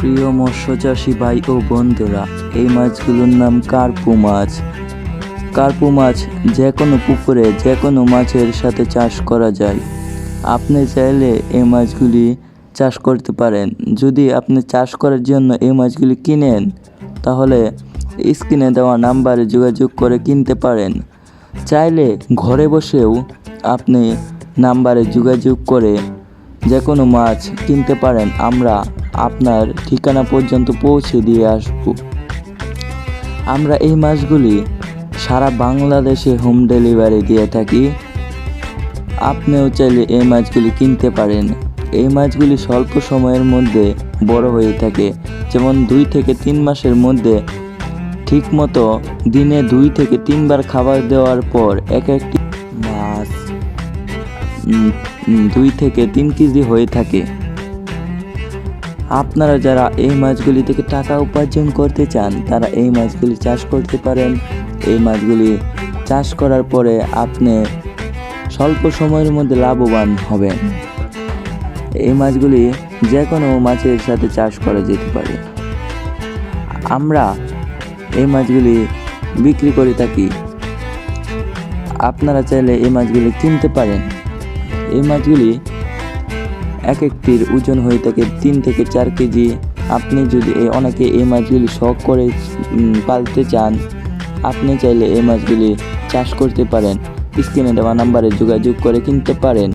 প্রিয় মৎস্যচাষী ভাই ও বন্ধুরা, এই মাছগুলোর নাম কার্পু মাছ। কার্পু মাছ যে কোনো পুকুরে, যে কোনো মাছের সাথে চাষ করা যায়। আপনি চাইলে এই মাছগুলি চাষ করতে পারেন। যদি আপনি চাষ করার জন্য এই মাছগুলি কিনেন, তাহলে স্ক্রিনে দেওয়া নাম্বারে যোগাযোগ করে কিনতে পারেন। চাইলে ঘরে বসেও আপনি নাম্বারে যোগাযোগ করে যে কোনো মাছ কিনতে পারেন। আমরা আপনার ঠিকানা পর্যন্ত পৌঁছে দিয়ে আসব। আমরা এই মাছগুলি সারা বাংলাদেশে হোম ডেলিভারি দিয়ে থাকি। আপনিও চাইলে এই মাছগুলি কিনতে পারেন। এই মাছগুলি স্বল্প সময়ের মধ্যে বড় হয়ে থাকে। যেমন দুই থেকে তিন মাসের মধ্যে ঠিকমতো দিনে দুই থেকে তিনবার খাবার দেওয়ার পর এক একটি মাছ দুই থেকে তিন কেজি হয়ে থাকে। আপনারা যারা এই মাছগুলি থেকে টাকা উপার্জন করতে চান, তারা এই মাছগুলি চাষ করতে পারেন। এই মাছগুলি চাষ করার পরে আপনি স্বল্প সময়ের মধ্যে লাভবান হবেন। এই মাছগুলি যে কোনো মাছের সাথে চাষ করা যেতে পারে। আমরা এই মাছগুলি বিক্রি করে থাকি। আপনারা চাইলে এই মাছগুলি কিনতে পারেন। এই মাছগুলি এক একটির ওজন হয়ে থাকে তিন থেকে চার কেজি। আপনি যদি অনেকে এই মাছগুলি শখ করে পালতে চান, আপনি চাইলে এই মাছগুলি চাষ করতে পারেন। স্ক্রিনে দেওয়া নাম্বারে যোগাযোগ করে কিনতে পারেন।